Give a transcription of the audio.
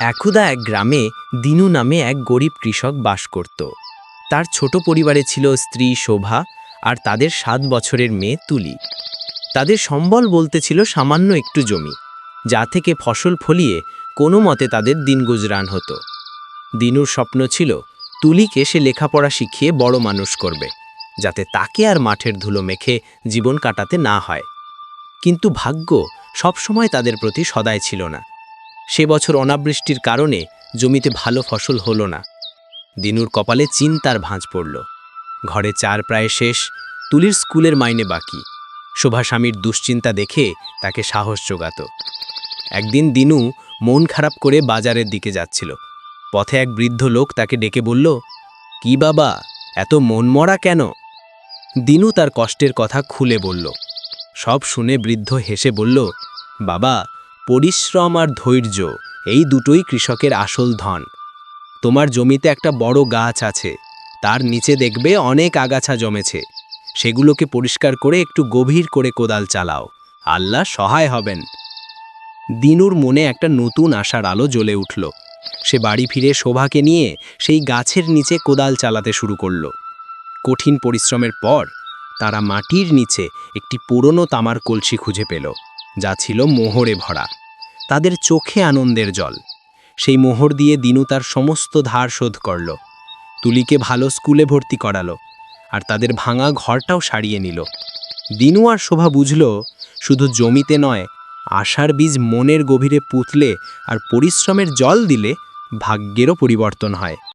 একদা এক গ্রামে দিনু নামে এক গরিব কৃষক বাস করত। তার ছোট পরিবারে ছিল স্ত্রী শোভা আর তাদের সাত বছরের মেয়ে তুলি। তাদের সম্বল বলতে ছিল সামান্য একটু জমি, যা থেকে ফসল ফলিয়ে কোনো মতে তাদের দিন গুজরান হতো। দিনুর স্বপ্ন ছিল তুলিকে সে লেখাপড়া শিখিয়ে বড় মানুষ করবে, যাতে তাকে আর মাঠের ধুলো মেখে জীবন কাটাতে না হয়। কিন্তু ভাগ্য সবসময় তাদের প্রতি সদায় ছিল না। সে বছর অনাবৃষ্টির কারণে জমিতে ভালো ফসল হলো না। দিনুর কপালে চিন্তার ভাঁজ পড়ল। ঘরে চার প্রায় শেষ, তুলির স্কুলের মাইনে বাকি। শোভাস্বামীর দুশ্চিন্তা দেখে তাকে সাহস জোগাত। একদিন দিনু মন খারাপ করে বাজারের দিকে যাচ্ছিল। পথে এক বৃদ্ধ লোক তাকে ডেকে বলল, কি বাবা, এত মনমরা কেন? দিনু তার কষ্টের কথা খুলে বলল। সব শুনে বৃদ্ধ হেসে বলল, বাবা পরিশ্রম আর ধৈর্য, এই দুটোই কৃষকের আসল ধন। তোমার জমিতে একটা বড় গাছ আছে, তার নিচে দেখবে অনেক আগাছা জমেছে। সেগুলোকে পরিষ্কার করে একটু গভীর করে কোদাল চালাও। আল্লাহ সহায় হবেন। দিনুর মনে একটা নতুন আশার আলো জ্বলে উঠল। সে বাড়ি ফিরে শোভাকে নিয়ে সেই গাছের নিচে কোদাল চালাতে শুরু করল। কঠিন পরিশ্রমের পর তারা মাটির নিচে একটি পুরনো তামার কলসি খুঁজে পেল, যা ছিল মোহরে ভরা। তাদের চোখে আনন্দের জল। সেই মোহর দিয়ে দিনু তার সমস্ত ধার শোধ করল। তুলিকে ভালো স্কুলে ভর্তি করালো আর তাদের ভাঙা ঘরটাও সারিয়ে নিল। দিনু আর শোভা বুঝল, শুধু জমিতে নয়, আশার বীজ মনের গভীরে পুতলে আর পরিশ্রমের জল দিলে ভাগ্যেরও পরিবর্তন হয়।